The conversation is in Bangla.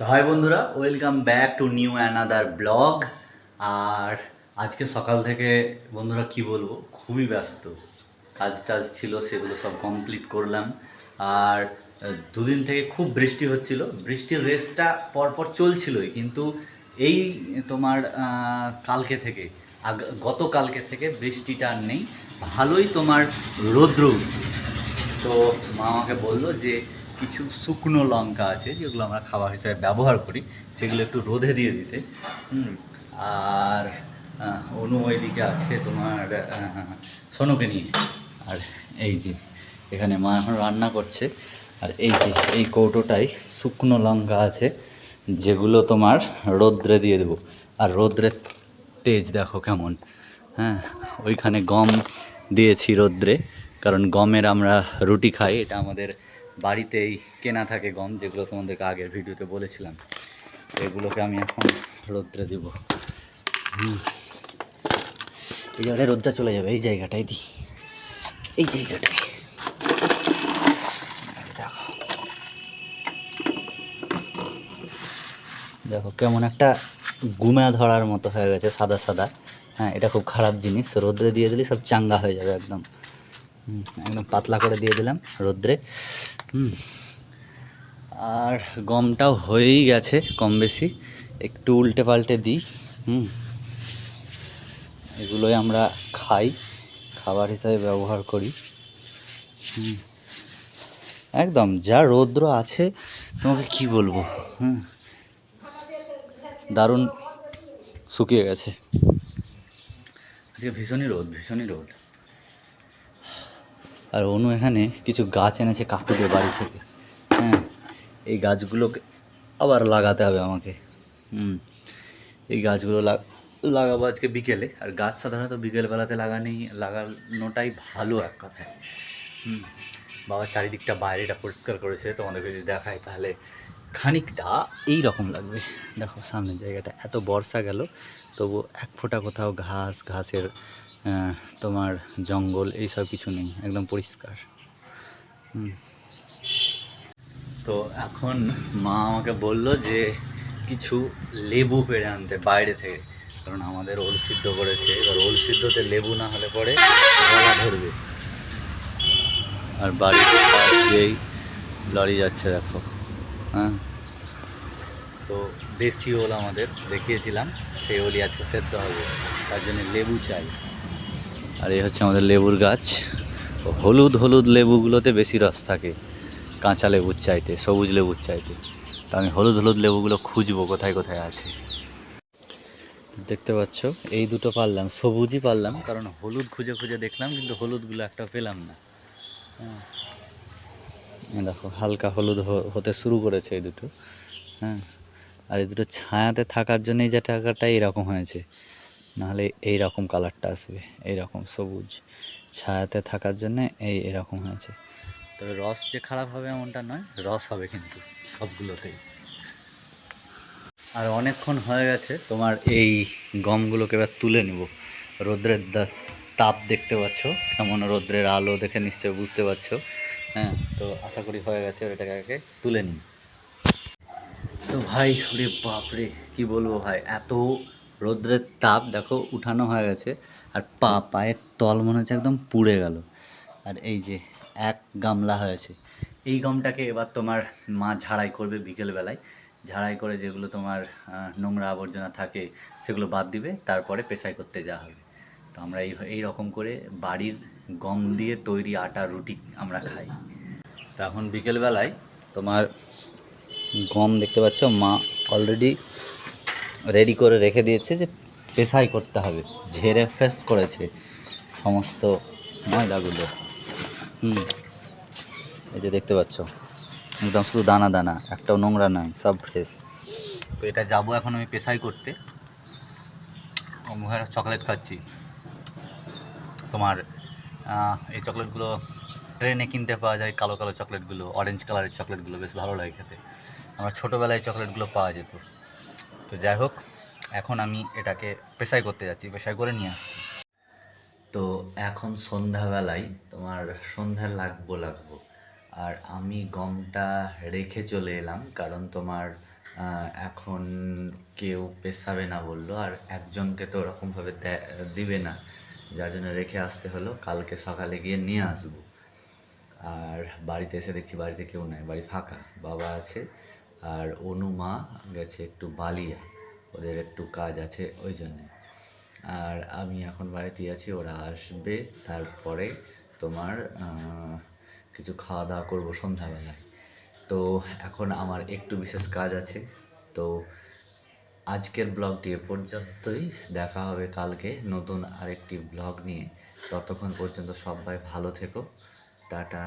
তো হাই বন্ধুরা, welcome back to new another blog. আর আজকে সকাল থেকে বন্ধুরা কি বলব, খুবই ব্যস্ত। কাজ টাজ ছিল, সেগুলো সব কমপ্লিট করলাম। আর দুদিন থেকে খুব বৃষ্টি হচ্ছিল। বৃষ্টির রেসটা পরপর চলছিলই, কিন্তু এই তোমার কালকে থেকে গতকালকে থেকে বৃষ্টিটা আর নেই। ভালোই তোমার রৌদ্র তো মা আমাকে বলল যে কিছু শুকনো লঙ্কা আছে, যেগুলো আমরা খাবার হিসাবে ব্যবহার করি, সেগুলো একটু রোদে দিয়ে দিতে। হুম, আর অনু ওইদিকে আছে তোমার সোনুকে নিয়ে। আর এই যে, এখানে মা এখন রান্না করছে। আর এই যে, এই কৌটোটাই শুকনো লঙ্কা আছে, যেগুলো তোমার রোদ্রে দিয়ে দেবো। আর রোদ্রের তেজ দেখো কেমন। হ্যাঁ ওইখানে গম দিয়েছি রোদ্রে, কারণ গমের আমরা রুটি খাই, এটা আমাদের বাড়িতেই কেনা থাকে গম, যেগুলো তোমাদেরকে আগের ভিডিওতে বলেছিলাম। এগুলোকে আমি এখন রোদ্রে দেব। এই জায়গাটায় রোদ্রা চলে যাবে, এই জায়গাটায় দিই এই জায়গাটায়। দেখো। কেমন একটা গুমা ধরার মতো হয়ে গেছে, সাদা সাদা। হ্যাঁ এটা খুব খারাপ জিনিস। রোদ্রে দিয়ে দিলে সব চাঙ্গা হয়ে যাবে একদম। একদম পাতলা করে দিয়ে দিলাম রোদ্রে। হুম। আর গমটাও হয়েই গেছে কম বেশি। একটু উল্টে পাল্টে দিই। হুম। এগুলোই আমরা খাই, খাবার হিসাবে ব্যবহার করি। একদম, যা রৌদ্র আছে, তোমাকে কি বলব? হুম। দারুণ শুকিয়ে গেছে। আজকে ভীষণই রোদ ভীষণই রোদ। আর অনু এখানে কিছু গাছ এনেছে কাকুদের বাড়ি থেকে। হ্যাঁ এই গাছগুলোকে আবার লাগাতে হবে আমাকে। হুম, এই গাছগুলো লাগাবো আজকে বিকেলে। আর গাছ সাধারণত বিকেলবেলাতে লাগানি লাগানোটাই ভালো এক কথা। হুম, বাবা চারিদিকটা বাইরেটা পরিষ্কার করেছে তোমাদেরকে যদি দেখায় তাহলে খানিকটা এই রকম লাগবে। দেখো সামনের জায়গাটা এত বর্ষা গেল তবু এক ফোঁটা কোথাও ঘাস, ঘাসের তোমার জঙ্গল, এইসব কিছু নেই, একদম পরিষ্কার। তো এখন মা আমাকে বলল যে কিছু লেবু পেড়ে আনতে বাইরে থেকে, কারণ আমাদের ওল সিদ্ধ করেছে। এবার ওল সিদ্ধতে লেবু না হলে পরে গলা ধরবে। আর বাড়ির পাশ লরি যাচ্ছে, দেখো। হ্যাঁ? তো দেশি ওল আমাদের দেখিয়েছিলাম, সেই ওলই আজকে সেদ্ধ হবে। তার জন্য লেবু চাই। আর এই হচ্ছে আমাদের লেবুর গাছ। হলুদ হলুদ লেবুগুলোতে বেশি রস থাকে, কাঁচা লেবুর চাইতে, সবুজ লেবুর চাইতে। তো আমি হলুদ হলুদ লেবুগুলো খুঁজবো, কোথায় কোথায় আছে। দেখতে পাচ্ছ, এই দুটো পারলাম, সবুজই পারলাম, কারণ হলুদ খুঁজে খুঁজে দেখলাম, কিন্তু হলুদগুলো একটা পেলাম না। হ্যাঁ। দেখো, হালকা হলুদ হতে শুরু করেছে এই দুটো। হ্যাঁ। আর এই দুটো ছায়াতে থাকার জন্যই যে টাকাটা এরকম হয়েছে। নাহলে এই রকম কালারটা আসবে এই রকম সবুজ। ছায়াতে থাকার জন্য এই এরকম হয়েছে। তবে রস যে খারাপ হবে এমনটা নয়, রস হবে কিন্তু সবগুলোতেই। আর অনেকক্ষণ হয়ে গেছে, তোমার এই গমগুলোকে এবার তুলে নেব। রোদ্রের তাপ দেখতে পাচ্ছ, কেমন রোদ্রের আলো দেখে নিশ্চয়ই বুঝতে পারছ হ্যাঁ তো আশা করি হয়ে গেছে এটাকে আগে তুলে নিই। তো ভাই বাপরে, কি বলব ভাই, এত রোদ্রের তাপ দেখো উঠানো হয়ে গেছে, আর পা, পায়ের তল মনে হচ্ছে একদম পুড়ে গেল। আর এই যে এক গামলা হয়েছে, এই গমটাকে এবার তোমার মা ঝাড়াই করবে বিকেলবেলায়। ঝাড়াই করে যেগুলো তোমার নোংরা আবর্জনা থাকে সেগুলো বাদ দিবে, তারপরে পেশাই করতে যাওয়া হবে। তো আমরা এই এই রকম করে বাড়ির গম দিয়ে তৈরি আটা, রুটি আমরা খাই। তো এখন বিকেলবেলায় তোমার গম দেখতে পাচ্ছ, মা অলরেডি রেডি করে রেখে দিয়েছে যে পেশাই করতে হবে। ঝেড়ে ফ্রেশ করেছে সমস্ত ময়লাগুলো। হুম। এই যে দেখতে পাচ্ছ, একদম শুধু দানা দানা, একটাও নোংরা নয়, সব ফ্রেশ তো এটা যাব এখন আমি পেশাই করতে। ও মুখে চকলেট খাচ্ছি। তোমার এই চকলেটগুলো ট্রেনে কিনতে পাওয়া যায়, কালো কালো চকলেটগুলো অরেঞ্জ কালারের চকলেটগুলো বেশ ভালো লাগে খেতে। আমার ছোটোবেলায় চকলেটগুলো পাওয়া যেত। তো যাই হোক, এখন আমি এটাকে পেশাই করতে যাচ্ছি, পেশাই করে নিয়ে আসছি। তো এখন সন্ধ্যাবেলায় তোমার সন্ধ্যা লাগবো লাগবো। আর আমি গমটা রেখে চলে এলাম, কারণ তোমার এখন কেউ পেশাবে না বলল, আর একজনকে তো ওরকমভাবে দিবে না। যার জন্য রেখে আসতে হলো, কালকে সকালে গিয়ে নিয়ে আসব। আর বাড়িতে এসে দেখছি বাড়িতে কেউ নাই, বাড়ি ফাঁকা, বাবা আছে। আর অনু মা গেছে একটু বালিয়া, ওদের একটু কাজ আছে ওই জন্যে। আর আমি এখন বাড়িতেই আছি, ওরা আসবে, তারপরে তোমার কিছু খাওয়া দাওয়া করব সন্ধ্যাবেলায়। তো এখন আমার একটু বিশেষ কাজ আছে, তো আজকের ব্লগটি এ পর্যন্তই, দেখা হবে কালকে নতুন আরেকটি ব্লগ নিয়ে। ততক্ষণ পর্যন্ত সবাই ভালো থেকো, টাটা।